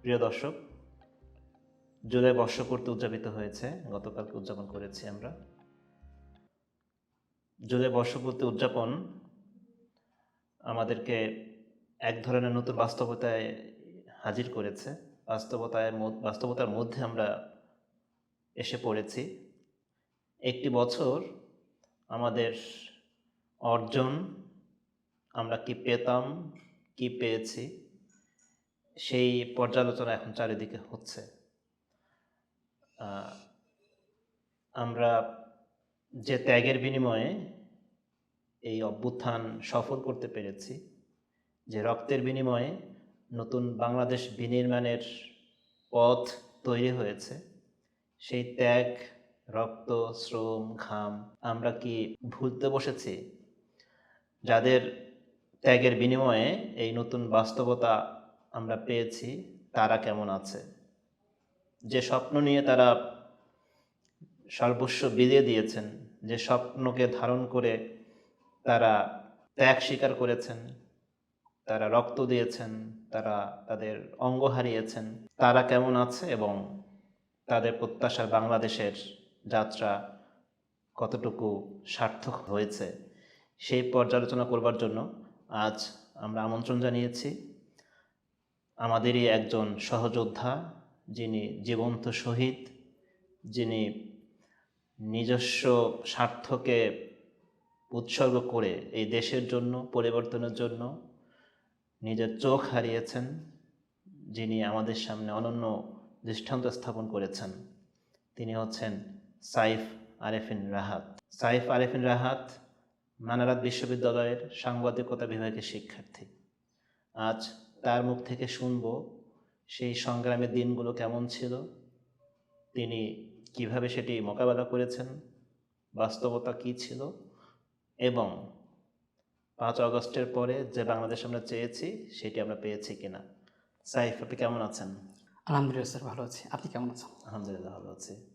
প্রিয় দর্শক, জুলাই বর্ষপূর্তি উদযাপিত হয়েছে, গতকালকে উদযাপন করেছি আমরা। জুলাই বর্ষপূর্তি উদযাপন আমাদেরকে এক ধরনের নতুন বাস্তবতায় হাজির করেছে। বাস্তবতায় বাস্তবতার মধ্যে আমরা এসে পড়েছি। একটি বছর আমাদের অর্জন আমরা কি পেতাম, কি পেয়েছি সেই পর্যালোচনা এখন চারিদিকে হচ্ছে। আমরা যে ত্যাগের বিনিময়ে এই অভ্যুত্থান সফল করতে পেরেছি, যে রক্তের বিনিময়ে নতুন বাংলাদেশ বিনির্মাণের পথ তৈরি হয়েছে, সেই ত্যাগ, রক্ত, শ্রম, ঘাম আমরা কি ভুলতে বসেছি? যাদের ত্যাগের বিনিময়ে এই নতুন বাস্তবতা আমরা পেয়েছি, তারা কেমন আছে? যে স্বপ্ন নিয়ে তারা সর্বস্ব বিলিয়ে দিয়েছেন, যে স্বপ্নকে ধারণ করে তারা ত্যাগ স্বীকার করেছেন, তারা রক্ত দিয়েছেন, তারা তাদের অঙ্গ হারিয়েছেন, তারা কেমন আছে এবং তাদের প্রত্যাশার বাংলাদেশের যাত্রা কতটুকু সার্থক হয়েছে? সেই পর্যালোচনা করবার জন্য আজ আমরা আমন্ত্রণ জানিয়েছি। আমাদেরই একজন সহযোদ্ধা, যিনি জীবন্ত শহীদ, যিনি নিজস্ব স্বার্থকে উৎসর্গ করে এই দেশের জন্য, পরিবর্তনের জন্য নিজের চোখ হারিয়েছেন, যিনি আমাদের সামনে অনন্য দৃষ্টান্ত স্থাপন করেছেন। তিনি হচ্ছেন সাইফ আরেফিন রাহাত। সাইফ আরেফিন রাহাত মানারাত বিশ্ববিদ্যালয়ের সাংবাদিকতা বিভাগের শিক্ষার্থী। আজ তার মুখ থেকে শুনব সেই সংগ্রামের দিনগুলো কেমন ছিল তিনি কীভাবে সেটি মোকাবেলা করেছেন বাস্তবতা কী ছিল এবং পাঁচ আগস্টের পরে যে বাংলাদেশ আমরা চেয়েছি সেটি আমরা পেয়েছি কিনা। সাইফ আপনি কেমন আছেন? আলহামদুলিল্লাহ স্যার ভালো আছি। আপনি কেমন আছেন? আলহামদুলিল্লাহ ভালো আছি।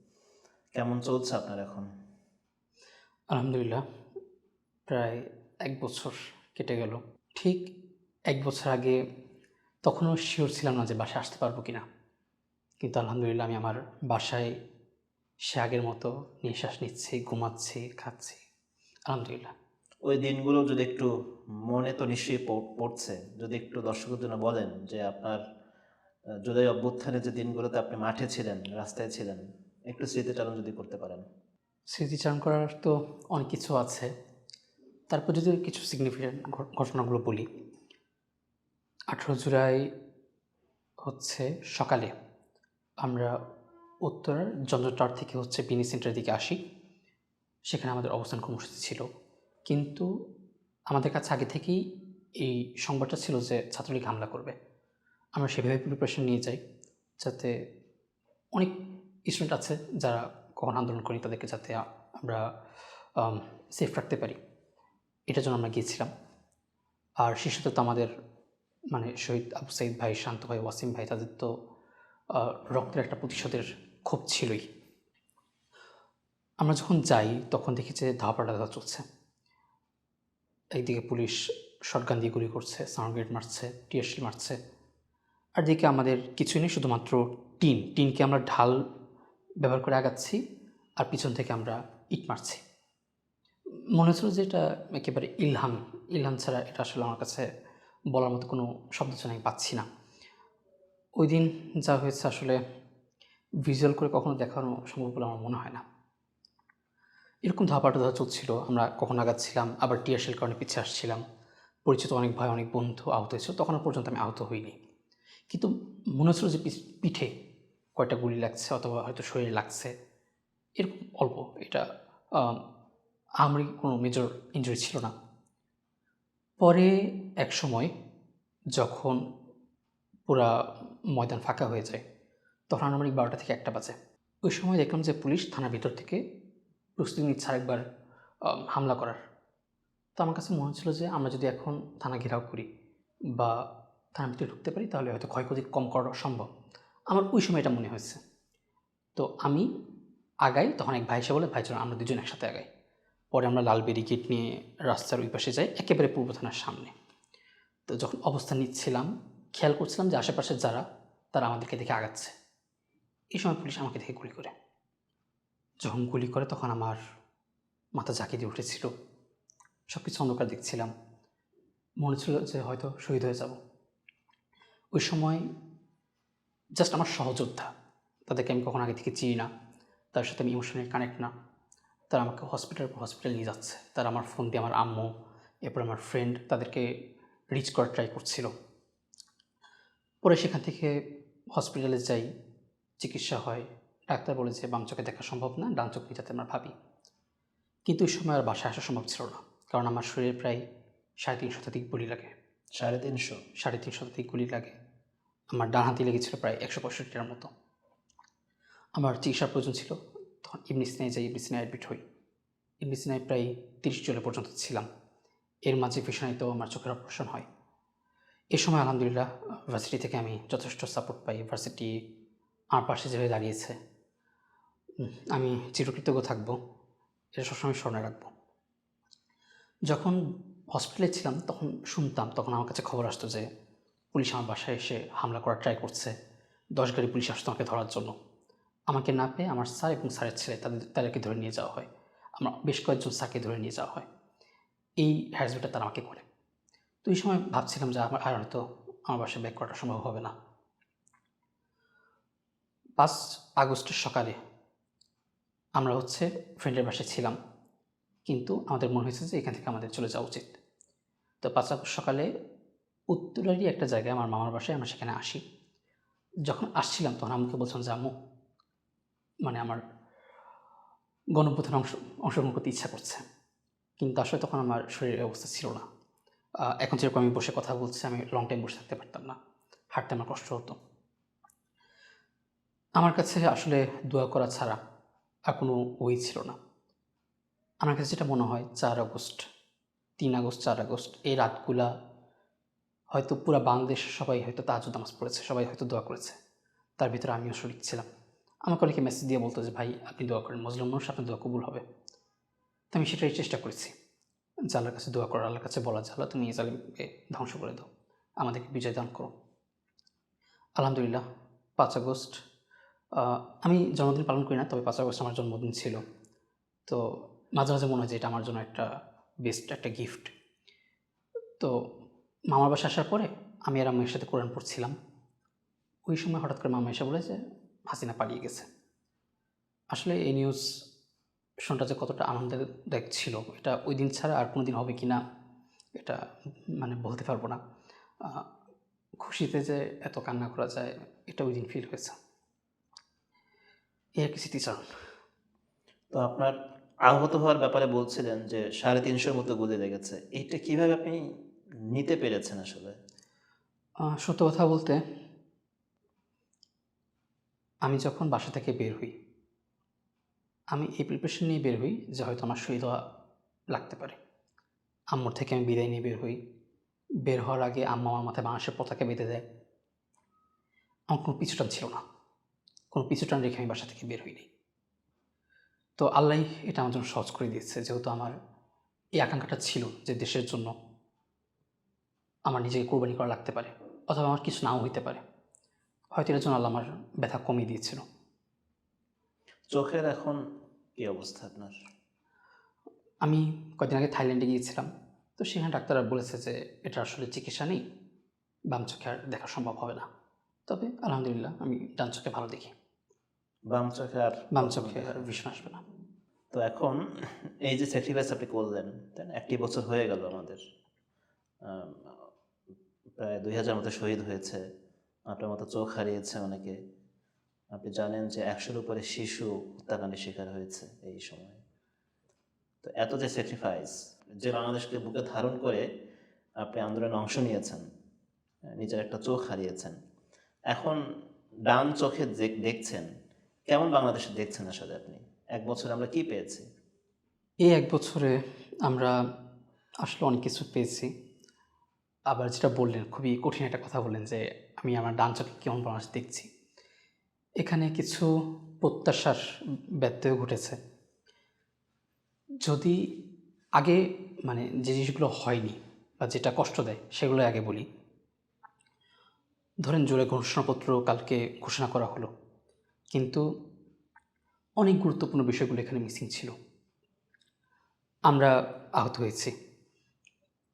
কেমন চলছে আপনার এখন? আলহামদুলিল্লাহ প্রায় এক বছর কেটে গেল। ঠিক এক বছর আগে তখনও শিওর ছিলাম না যে বাসায় আসতে পারব কি না কিন্তু আলহামদুলিল্লাহ আমি আমার বাসায় সে আগের মতো নিঃশ্বাস নিচ্ছি ঘুমাচ্ছি খাচ্ছি। আলহামদুলিল্লাহ। ওই দিনগুলো যদি একটু মনে তো নিশ্চয়ই পড়ছে। যদি একটু দর্শকের জন্য বলেন যে আপনার জুলাই অভ্যুত্থানের যে দিনগুলোতে আপনি মাঠে ছিলেন রাস্তায় ছিলেন একটু স্মৃতিচারণ যদি করতে পারেন। স্মৃতিচারণ করার তো অনেক কিছু আছে। তারপর যদি কিছু সিগনিফিকেন্ট ঘটনাগুলো বলি আঠেরো জুলাই হচ্ছে সকালে আমরা উত্তরার জঞ্জটার থেকে হচ্ছে বিনি সেন্টারের দিকে আসি। সেখানে আমাদের অবস্থান কর্মসূচি ছিল। কিন্তু আমাদের কাছে আগে থেকেই এই সংবাদটা ছিল যে ছাত্রলীগ হামলা করবে। আমরা সেভাবে প্রিপারেশন নিয়ে যাই যাতে অনেক স্টুডেন্ট আছে যারা কখন আন্দোলন করি তাদেরকে যাতে আমরা সেফ রাখতে পারি। এটার জন্য আমরা গিয়েছিলাম। আর সে তো আমাদের মানে শহীদ আবু সাইদ ভাই, শান্ত ভাই, ওয়াসিম ভাই, তাদের তো রক্তের একটা প্রতিশোধের ক্ষোভ ছিলই। আমরা যখন যাই, তখন দেখি যে ধাপাটা চলছে। একদিকে পুলিশ শটগান দিয়ে গুলি করছে সাউন্ড গ্রেড মারছে টিএসসি মারছে। আর দিকে আমাদের কিছুই নেই, শুধুমাত্র টিন। টিনকে আমরা ঢাল ব্যবহার করে আগাচ্ছি আর পিছন থেকে আমরা ইট মারছি। মনে হচ্ছিল যে এটা একেবারে ইলহাম। ইলহাম ছাড়া এটা আসলে আমার কাছে বলার মতো কোনো শব্দ আমি পাচ্ছি না। ওই দিন যা হয়েছে আসলে ভিজুয়াল করে কখনো দেখানো সম্ভব বলে আমার মনে হয় না। এরকম ধাপাটা ধাপা চলছিল, আমরা কখন আগাচ্ছিলাম আবার টিয়ারশেল কারণে পিছিয়ে আসছিলাম। পরিচিত অনেক ভাই, অনেক বন্ধু আহত হয়েছিল তখন পর্যন্ত আমি আহত হইনি। কিন্তু মনে হচ্ছিল যে পিঠে কয়টা গুলি লাগছে অথবা হয়তো শরীরে লাগছে। এরকম অল্প, এটা আমার কোনো মেজর ইঞ্জুরি ছিল না। পরে এক সময় যখন পুরা ময়দান ফাঁকা হয়ে যায়, তখন আনুমানিক বারোটা থেকে একটা বাজে। ওই সময় দেখলাম যে পুলিশ থানার ভিতর থেকে প্রস্তুতি নিচ্ছে আরেকবার হামলা করার। তো আমার কাছে মনে হচ্ছিল যে আমরা যদি এখন থানা ঘেরাও করি বা থানার ভিতরে ঢুকতে পারি, তাহলে হয়তো ক্ষয়ক্ষতি কম করা সম্ভব। আমার ওই সময় এটা মনে হয়েছে। তো আমি আগাই, তখন এক ভাই এসে বলে ভাই চলো আমরা দুজন একসাথে আগাই। পরে আমরা লাল ব্যারিকেড নিয়ে রাস্তার ওই পাশে যাই, একেবারে পূর্ব থানার সামনে। তো যখন অবস্থান নিচ্ছিলাম, খেয়াল করছিলাম যে আশেপাশে যারা, তারা আমাদেরকে দেখে আগাচ্ছে। এই সময় পুলিশ আমাকে দেখে গুলি করে। যখন গুলি করে তখন আমার মাথা ঝাঁকি দিয়ে উঠেছিল। সব কিছু অন্ধকার দেখছিলাম। মনে ছিল যে হয়তো শহীদ হয়ে যাব। ওই সময় জাস্ট আমার সহযোদ্ধা, তাদেরকে আমি কখন আগে থেকে চিনি না। তার সাথে আমি ইমোশনালি কানেক্ট না। তারা আমাকে হসপিটাল হসপিটাল নিয়ে যাচ্ছে। তারা আমার ফোন দিয়ে আমার আম্মু এরপর আমার ফ্রেন্ড তাদেরকে রিচ করার ট্রাই করছিল। পরে সেখান থেকে হসপিটালে যাই চিকিৎসা হয়। ডাক্তার বলে যে বাম চোখে দেখা সম্ভব না ডান চোখ নিয়ে যাতে আমরা ভাবি। কিন্তু ওই সময় আর বাসায় আসা সম্ভব ছিল না কারণ আমার শরীরে প্রায় সাড়ে তিন শতাধিক গুলি লাগে। সাড়ে তিনশো? সাড়ে তিন শতাধিক গুলি লাগে। আমার ডান হাতে লেগেছিল প্রায় একশো পঁয়ষট্টিটার মতো। আমার চিকিৎসার প্রয়োজন ছিল তখন ইবনি যাই ইবনি সিনাই অ্যাডমিট হই। ইবনি সিনাই প্রায় তিরিশ জুলাই পর্যন্ত ছিলাম। এর মাঝে তো আমার চোখের অপারেশন হয়। এ সময় আলহামদুলিল্লাহ ভার্সিটি থেকে আমি যথেষ্ট সাপোর্ট পাই। ভার্সিটি আমার পাশে যেভাবে দাঁড়িয়েছে আমি চিরকৃতজ্ঞ থাকব। এটা সবসময় স্মরণে রাখব। যখন হসপিটালে ছিলাম, তখন শুনতাম, তখন আমার কাছে খবর আসতো যে, পুলিশ আমার বাসায় এসে হামলা করার ট্রাই করছে। দশ গাড়ি পুলিশ আসতো আমাকে ধরার জন্য। আমাকে না পেয়ে আমার স্যার এবং স্যারের ছেলে তাদের, তাদেরকে ধরে নিয়ে যাওয়া হয়। আমার বেশ কয়েকজন স্যারকে ধরে নিয়ে যাওয়া হয়। এই হ্যারাসমেন্টটা তারা আমাকে করে। তো এই সময় ভাবছিলাম যে আমার, আর হয়তো আমার বাসায় ব্যাক করাটা সম্ভব হবে না। পাঁচ আগস্টের সকালে আমরা হচ্ছে ফ্রেন্ডের বাসায় ছিলাম। কিন্তু আমাদের মনে হয়েছে যে এখান থেকে আমাদের চলে যাওয়া উচিত। তো পাঁচ আগস্ট সকালে উত্তরারই একটা জায়গায় আমার মামার বাসায় আমরা সেখানে আসি। যখন আসছিলাম তখন আমাকে বলছিলাম যে, আম্মু মানে আমার গণপ্রধান অংশ, অংশগ্রহণ করতে ইচ্ছা করছে। কিন্তু আসলে তখন আমার শরীরের অবস্থা ছিল না। এখন যেরকম আমি বসে কথা বলছি, আমি লং টাইম বসে থাকতে পারতাম না। হাঁটতে আমার কষ্ট হতো। আমার কাছে আসলে দোয়া করা ছাড়া আর কোনো ওই ছিল না। আমার কাছে যেটা মনে হয়, চার আগস্ট, তিন আগস্ট, চার আগস্ট, এই রাতগুলা হয়তো পুরো বাংলাদেশের সবাই হয়তো তাহাজুদ নামাজ পড়েছে, সবাই হয়তো দোয়া করেছে। তার ভিতরে আমিও শরিক ছিলাম। আমাকে অনেকে মেসেজ দিয়ে বলতো যে, ভাই, আপনি দোয়া করেন, মুসলিম মানুষ, আপনার দোয়া কবুল হবে। তো আমি সেটাই চেষ্টা করেছি। যে আল্লাহর কাছে দোয়া করো, আল্লাহর কাছে বলা যে, আল্লাহ, তুমি জালিমকে ধ্বংস করে দাও, আমাদেরকে বিজয় দান করো। আলহামদুলিল্লাহ, পাঁচ আগস্ট আমি জন্মদিন পালন করি না, তবে পাঁচ আগস্ট আমার জন্মদিন ছিল। তো মাঝে মাঝে মনে হয় যে, এটা আমার জন্য একটা বেস্ট একটা গিফট তো মামার বাসা আসার পরে আমি আর আম্মার সাথে কোরআন পড়ছিলাম। ওই সময় হঠাৎ করে মামা এসে বলে যে হাসিনা পালিয়ে গেছে। আসলে এই নিউজ শোনটা যে কতটা আনন্দদায়ক ছিল এটা ওই দিন ছাড়া আর কোনো দিন হবে কি না এটা মানে বলতে পারব না। খুশিতে যে এত কান্না করা যায় এটা ওই দিন ফিল হয়েছে। এই আর কি স্মৃতিচারণ তো আপনার আহত হওয়ার ব্যাপারে বলছিলেন যে সাড়ে তিনশোর মতো গুলি লেগেছে। এটা কীভাবে আপনি নিতে পেরেছেন আসলে? সত্য কথা বলতে আমি যখন বাসা থেকে বের হই, আমি এই প্রিপারেশন নিয়ে বের হই যে হয়তো আমার শহীদ হওয়া লাগতে পারে। আম্মুর থেকে আমি বিদায় নিয়ে বের হই। বের হওয়ার আগে আম্মা আমার মাথায় বাঁশের পতাকা বেঁধে দেয়। আমার কোনো পিছুটান ছিল না। কোনো পিছুটান রেখে আমি বাসা থেকে বের হইনি। তো আল্লাহ এটা আমার জন্য সহজ করে দিয়েছে যেহেতু আমার এই আকাঙ্ক্ষাটা ছিল যে দেশের জন্য আমার নিজেকে কোরবানি করা লাগতে পারে অথবা আমার কিছু নাও হইতে পারে। হয়তো এর জন্য আল্লাহ আমার ব্যথা কমিয়ে দিয়েছিল। চোখের এখন কি অবস্থা আপনার? আমি কয়েকদিন আগে থাইল্যান্ডে গিয়েছিলাম তো সেখানে ডাক্তাররা বলেছে যে এটা আসলে চিকিৎসা নেই বাম চোখে আর দেখা সম্ভব হবে না। তবে আলহামদুলিল্লাহ আমি ডান চোখে ভালো দেখি। বাম চোখে আর বাম চোখে আর ভীষণ আসবে না। তো এখন এই যে স্যাক্রিফাইস আপনি করলেন তাই একটি বছর হয়ে গেল আমাদের। প্রায় দুই হাজার মতো শহীদ হয়েছে। আপনার মতো চোখ হারিয়েছে অনেকে। আপনি জানেন যে একশোর উপরে শিশু হত্যাকাণ্ডের শিকার হয়েছে এই সময়ে। তো এত যে স্যাক্রিফাইস যে বাংলাদেশকে বুকে ধারণ করে আপনি আন্দোলনে অংশ নিয়েছেন, নিজের একটা চোখ হারিয়েছেন। এখন ডান চোখে দেখছেন, কেমন বাংলাদেশে দেখছেন আসলে আপনি? এক বছরে আমরা কি পেয়েছি? এই এক বছরে আমরা আসলে অনেক কিছু পেয়েছি। আবার যেটা বললেন, খুবই কঠিন একটা কথা বললেন যে আমি আমার ডান চোখে কেমন বাংলাদেশ দেখছি? এখানে কিছু প্রত্যাশার ব্যত্যয় ঘটেছে। যদি আগে মানে যে জিনিসগুলো হয়নি বা যেটা কষ্ট দেয় সেগুলো আগে বলি। ধরেন জোরে ঘোষণাপত্র কালকে ঘোষণা করা হলো। কিন্তু অনেক গুরুত্বপূর্ণ বিষয়গুলো এখানে মিসিং ছিল। আমরা আহত হয়েছি।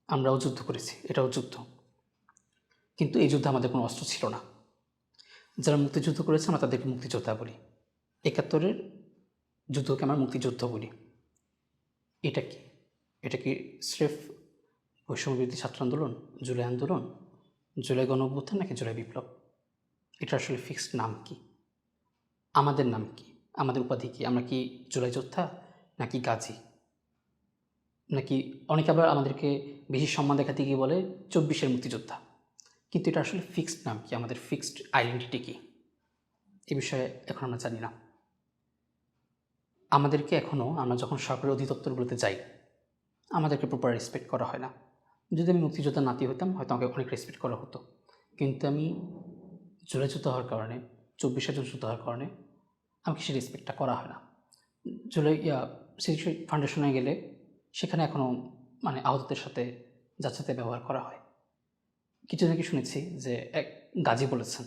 আমরাও যুদ্ধ করেছি। এটাও যুদ্ধ। কিন্তু এই যুদ্ধে আমাদের কোনো অস্ত্র ছিল না। যারা মুক্তিযুদ্ধ করেছে, আমরা তাদেরকে মুক্তিযোদ্ধা বলি। একাত্তরের যুদ্ধকে আমরা মুক্তিযুদ্ধ বলি। এটা কি? এটা কি স্রেফ বৈষম্যবিরোধী ছাত্র আন্দোলন, জুলাই আন্দোলন, জুলাই গণ নাকি জুলাই বিপ্লব? এটা আসলে ফিক্সড নাম কি? আমাদের নাম কি? আমাদের উপাধি কি? আমরা কি জুলাই যোদ্ধা নাকি গাজী? নাকি অনেকে আবার আমাদেরকে বেশি সম্মান দেখাতে গিয়ে বলে, চব্বিশের মুক্তিযোদ্ধা। কিন্তু এটা আসলে ফিক্সড নাম কি? আমাদের ফিক্সড আইডেন্টিটি কি? এ বিষয়ে এখন আমরা জানি না। আমাদেরকে এখনও আমরা যখন সরকারি অধিদপ্তরগুলোতে যাই, আমাদেরকে প্রপার রেসপেক্ট করা হয় না। যদি আমি মুক্তিযোদ্ধা নাতি হতাম, হয়তো আমাকে অনেক রেসপেক্ট করা হতো। কিন্তু আমি জুলাই যুদ্ধ হওয়ার কারণে, চব্বিশে জন যুদ্ধ হওয়ার কারণে, আমাকে সেই রেসপেক্টটা করা হয় না। জুলাই সিটি ফাউন্ডেশনে গেলে, সেখানে এখনও মানে আহতদের সাথে যাচ্ছাতে ব্যবহার করা হয়। কিছু নাকি শুনেছি যে এক গাজী বলেছেন,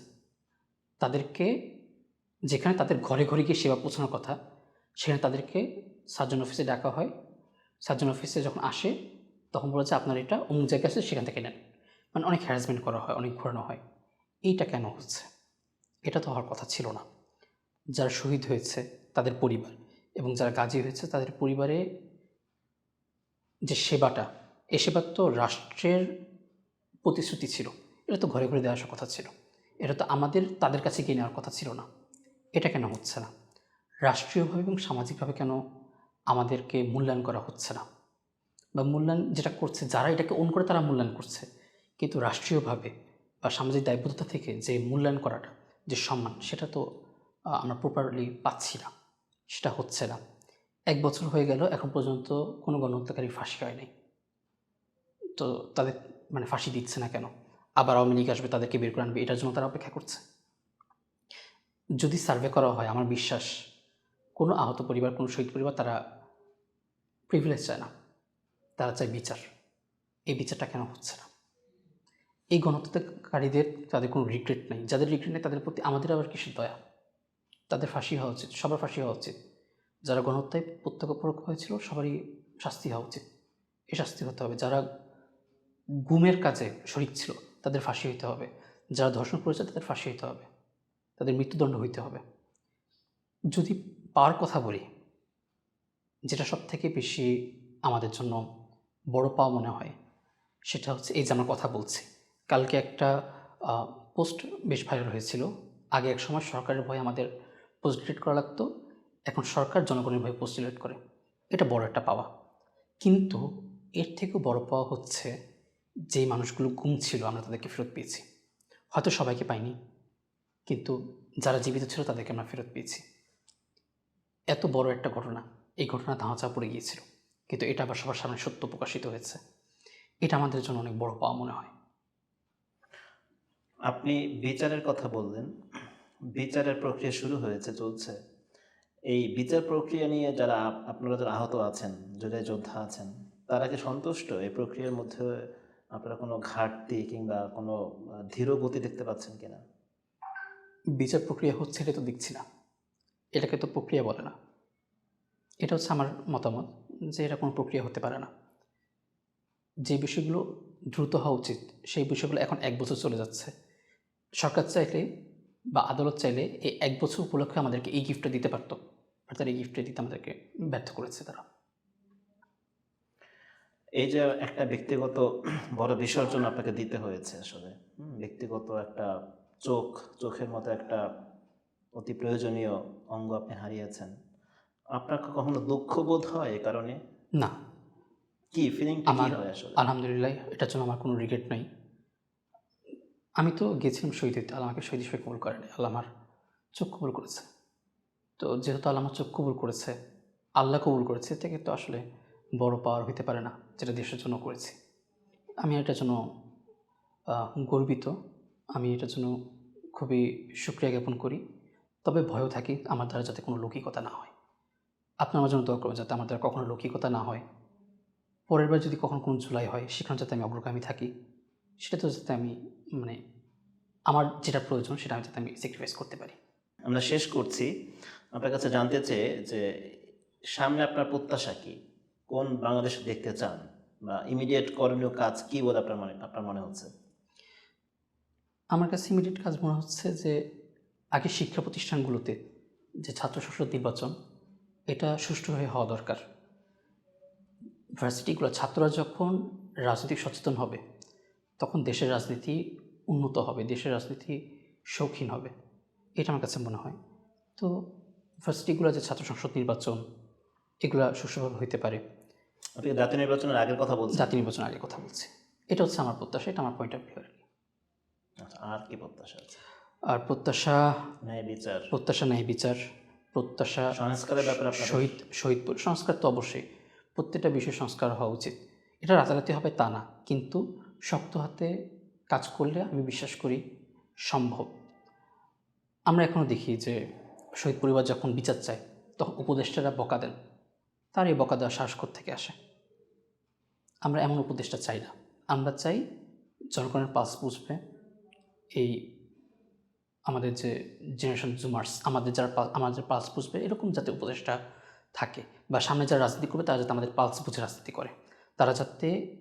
তাদেরকে যেখানে তাদের ঘরে ঘরে গিয়ে সেবা পৌঁছানোর কথা, সেখানে তাদেরকে সার্জন অফিসে ডাকা হয়। সার্জন অফিসে যখন আসে, তখন বলেছে আপনার এটা অমুক জায়গায় আছে সেখান থেকে নেন। মানে অনেক হ্যারাসমেন্ট করা হয়, অনেক ঘোরানো হয়। এইটা কেন হচ্ছে? এটা তো হওয়ার কথা ছিল না। যারা শহীদ হয়েছে তাদের পরিবার এবং যারা গাজী হয়েছে তাদের পরিবারে যে সেবাটা, এ সেবা তো রাষ্ট্রের প্রতিশ্রুতি ছিল। এটা তো ঘরে ঘরে দেওয়া আসার কথা ছিল। এটা তো আমাদের, তাদের কাছে গিয়ে নেওয়ার কথা ছিল না। এটা কেন হচ্ছে না? রাষ্ট্রীয়ভাবে এবং সামাজিকভাবে কেন আমাদেরকে মূল্যায়ন করা হচ্ছে না? বা মূল্যায়ন যেটা করছে, যারা এটাকে অন করে তারা মূল্যায়ন করছে। কিন্তু রাষ্ট্রীয়ভাবে বা সামাজিক দায়বদ্ধতা থেকে যে মূল্যায়ন করাটা, যে সম্মান, সেটা তো আমরা প্রপারলি পাচ্ছি না। সেটা হচ্ছে না। এক বছর হয়ে গেল, এখন পর্যন্ত কোনো গণহত্যাকারী ফাঁসি হয় নাই তো তাদের মানে ফাঁসি দিচ্ছে না কেন? আবার আওয়ামী লীগ আসবে, তাদেরকে বের করে আনবে, এটার জন্য তারা অপেক্ষা করছে। যদি সার্ভে করা হয়, আমার বিশ্বাস, কোনো আহত পরিবার, কোনো শহীদ পরিবার তারা প্রিভিলেজ চায় না। তারা চায় বিচার। এই বিচারটা কেন হচ্ছে না? এই গণহত্যাকারীদের, তাদের কোনো রিগ্রেট নেই। যাদের রিগ্রেট নেই, তাদের প্রতি আমাদের আবার কিসের দয়া? তাদের ফাঁসি হওয়া উচিত, সবার ফাঁসি হওয়া উচিত। যারা গণহত্যায় প্রত্যক্ষ পরোক্ষ হয়েছিল, সবারই শাস্তি হওয়া উচিত। এই শাস্তি হতে হবে। যারা গুমের কাজে শরিক ছিল, তাদের ফাঁসি হইতে হবে। যারা ধর্ষণ করেছে, তাদের ফাঁসি হইতে হবে। তাদের মৃত্যুদণ্ড হইতে হবে। যদি পাওয়ার কথা বলি, যেটা সব থেকে বেশি আমাদের জন্য বড় পাওয়া মনে হয়, সেটা হচ্ছে এই যে আমরা কথা বলছি। কালকে একটা পোস্ট বেশ ভাইরাল হয়েছিল। আগে এক সময় সরকারের ভয়ে আমাদের পোস্ট ডিলিট করা লাগতো, এখন সরকার জনগণের ভয়ে পোস্ট ডিলিট করে। এটা বড় একটা পাওয়া। কিন্তু এর থেকেও বড় পাওয়া হচ্ছে যেই মানুষগুলো গুম ছিল, আমরা তাদেরকে ফেরত পেয়েছি। হয়তো সবাইকে পাইনি, কিন্তু যারা জীবিত ছিল তাদেরকে আমরা ফেরত পেয়েছি। এত বড় একটা ঘটনা, এই ঘটনা ধাঁচা পড়ে গিয়েছিল। কিন্তু এটা আবার সবার সামনে সত্য প্রকাশিত হয়েছে। এটা আমাদের জন্য অনেক বড় পাওয়া মনে হয়। আপনি বিচারের কথা বললেন। বিচারের প্রক্রিয়া শুরু হয়েছে, চলছে। এই বিচার প্রক্রিয়া নিয়ে যারা আপনারা যারা আহত আছেন যারা যোদ্ধা আছেন, তারা কি সন্তুষ্ট এই প্রক্রিয়ার মধ্যে আপনারা কোনো ঘাটতি কিংবা কোনো ধীর গতি দেখতে পাচ্ছেন কিনা? বিচার প্রক্রিয়া হচ্ছে এটা তো দেখছি না। এটাকে তো প্রক্রিয়া বলে না। এটা হচ্ছে আমার মতামত যে এটা কোনো প্রক্রিয়া হতে পারে না। যে বিষয়গুলো দ্রুত হওয়া উচিত, সেই বিষয়গুলো এখন এক বছর চলে যাচ্ছে। সরকার চাইলে বা আদালত চাইলে এই এক বছর উপলক্ষে আমাদেরকে এই গিফটটা দিতে পারতো। আর এই গিফটটা দিতে আমাদেরকে ব্যর্থ করেছে তারা। এই যে একটা ব্যক্তিগত বড় বিসর্জন আপনাকে দিতে হয়েছে আসলে হুম, ব্যক্তিগত একটা চোখ চোখের মতো একটা অতি প্রয়োজনীয় অঙ্গ আপনি হারিয়েছেন আপনার কি কখনো দুঃখ বোধ হয় এ কারণে? না। কি ফিলিং আমার- হয় আসলে? আলহামদুলিল্লাহ এটার জন্য আমার কোনো রিগ্রেট নাই। আমি তো গেছিলাম শহীদ হইতে আল্লাহ আমাকে শহীদ হিসেবে কবুল করেনি আল্লাহ আমার চোখ কবুল করেছে। তো যেহেতু আল্লাহ আমার চোখ কবুল করেছে আল্লাহ কবুল করেছে থেকে তো আসলে বড় পাওয়ার হইতে পারে না, যেটা দেশের জন্য করেছি। আমি এটার জন্য গর্বিত। আমি এটার জন্য খুবই সুক্রিয়া জ্ঞাপন করি। তবে ভয়ও থাকি আমার দ্বারা যাতে কোনো লৌকিকতা না হয়। আপনার আমার জন্য দোয়া করবেন যাতে আমার দ্বারা কখনো লৌকিকতা না হয়। পরের বার যদি কখনো কোনো জুলাই হয়, সেখানে যাতে আমি অগ্রগামী থাকি, সেটা তো যাতে আমি মানে আমার যেটা প্রয়োজন, সেটা আমি যাতে আমি স্যাক্রিফাইস করতে পারি। আমরা শেষ করছি। আপনার কাছে জানতে চেয়ে যে, সামনে আপনার প্রত্যাশা কি? কোন বাংলাদেশ দেখতে চান বা ইমিডিয়েট করণীয় কাজ কি বলে আপনার মনে আপনার মনে হচ্ছে? আমার কাছে ইমিডিয়েট কাজ মনে হচ্ছে যে, আগে শিক্ষা প্রতিষ্ঠানগুলোতে যে ছাত্র সংসদ নির্বাচন, এটা সুষ্ঠুভাবে হওয়া দরকার। ভার্সিটিগুলো ছাত্ররা যখন রাজনৈতিক সচেতন হবে, তখন দেশের রাজনীতি উন্নত হবে, দেশের রাজনীতি শৌখিন হবে। এটা আমার কাছে মনে হয়। তো ভার্সিটিগুলো যে ছাত্র সংসদ নির্বাচন এগুলা সুষ্ঠুভাবে হইতে পারে। আপনি জাতীয় নির্বাচনের আগের কথা বলছেন? জাতীয় নির্বাচনের আগে কথা বলছি। এটা হচ্ছে আমার প্রত্যাশা এটা আমার পয়েন্ট অফ ভিউ আর কি। আচ্ছা, আর কি প্রত্যাশা আছে? আর প্রত্যাশা? ন্যায় বিচার। প্রত্যাশা ন্যায় বিচার। প্রত্যাশা সংস্কারের ব্যাপারে শহীদ শহীদ সংস্কার তো অবশ্যই। প্রত্যেকটা বিষয় সংস্কার হওয়া উচিত। এটা রাতারাতি হবে তা না কিন্তু শক্ত হাতে কাজ করলে আমি বিশ্বাস করি সম্ভব। আমরা এখনও দেখি যে শহীদ পরিবার যখন বিচার চায় তখন উপদেষ্টারা বকা দেন। তার এই বকা দেওয়ার সাহস থেকে আসে? আমরা এমন উপদেশটা চাই না। আমরা চাই জনগণের পালস বুঝবে। এই আমাদের যে জেনারেশন জুমার্স আমাদের যারা আমাদের পালস বুঝবে, এরকম যাতে উপদেষ্টা থাকে বা সামনে যারা রাজনীতি করবে, তারা যাতে আমাদের পালস বুঝে রাজনীতি করে। তারা যাতে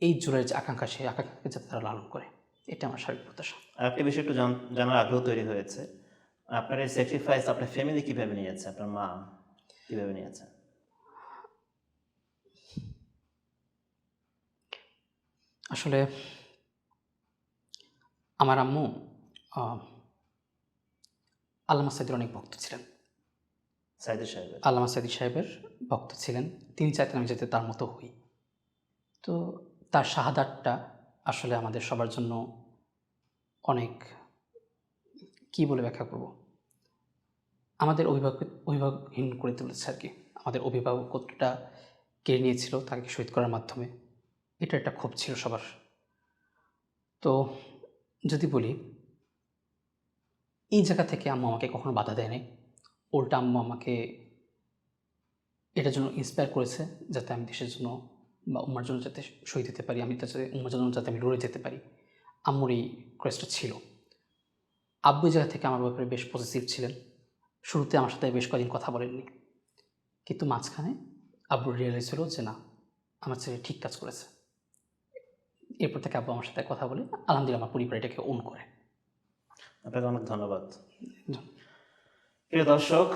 এই জোরের যে আকাঙ্ক্ষা, সেই আকাঙ্ক্ষাকে যাতে তারা লালন করে। এটা আমার স্বাভাবিক প্রত্যাশা। একটা বিষয় একটু জানার আগ্রহ তৈরি হয়েছে। আপনার এই স্যাক্রিফাইস আপনার ফ্যামিলি কীভাবে নিয়েছে? আপনার মা কীভাবে নিয়েছে? আসলে আমার আম্মু আল্লামা সাইদের অনেক ভক্ত ছিলেন। সাইদুর সাহেবের? আল্লামা সাইদি সাহেবের ভক্ত ছিলেন। তিনি চাইতেন আমি যাতে তার মতো হই। তো তার শাহাদাতটা আসলে আমাদের সবার জন্য অনেক কি বলে ব্যাখ্যা করব? আমাদের অভিভাবক অভিভাবকহীন করে তুলেছে আর কি। আমাদের অভিভাবকত্বটা কেড়ে নিয়েছিল তাকে শহীদ করার মাধ্যমে। এটা একটা ক্ষোভ ছিল সবার। তো যদি বলি, এই জায়গা থেকে আম্মু আমাকে কখনো বাধা দেয়নি। উল্টা আম্মু আমাকে এটার জন্য ইন্সপায়ার করেছে যাতে আমি দেশের জন্য বা উম্মার জন্য যাতে শহীদ দিতে পারি, আমি যাতে উম্মার জন্য যাতে আমি লড়ে যেতে পারি। আম্মুর এই ক্রেসটা ছিল। আব্বু জায়গা থেকে আমার ব্যাপারে বেশ পজিটিভ ছিলেন। শুরুতে আমার সাথে বেশ কদিন কথা বলেননি। কিন্তু মাঝখানে আব্বু রিয়েলাইজ হলো যে না, আমার ছেলে ঠিক কাজ করেছে। এরপর থেকে আব্বু আমার সাথে কথা বলে আলহামদুলিল্লাহ আমার পরিবার এটাকে ওন করে। আপনাকে অনেক ধন্যবাদ। প্রিয় দর্শক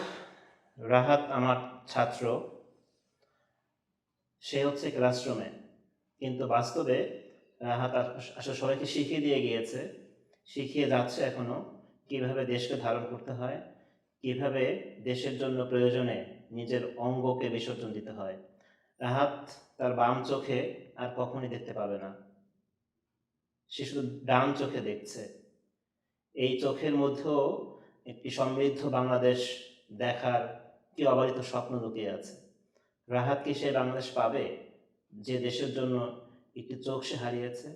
রাহাত আমার ছাত্র। সে হচ্ছে ক্লাসরুমে কিন্তু বাস্তবে রাহাত আস- আসলে সবাইকে শিখিয়ে দিয়ে গিয়েছে। শিখিয়ে যাচ্ছে এখনও কীভাবে দেশকে ধারণ করতে হয় কীভাবে দেশের জন্য প্রয়োজনে নিজের অঙ্গকে বিসর্জন দিতে হয়। রাহাত তার বাম চোখে আর কখনই দেখতে পাবে না। সে শুধু ডান চোখে দেখছে। এই চোখের মধ্যেও একটি সমৃদ্ধ বাংলাদেশ দেখার কি অবারিত স্বপ্ন লুকিয়ে আছে। রাহাত কি সে বাংলাদেশ পাবে? যে দেশের জন্য একটি চোখ সে হারিয়েছে?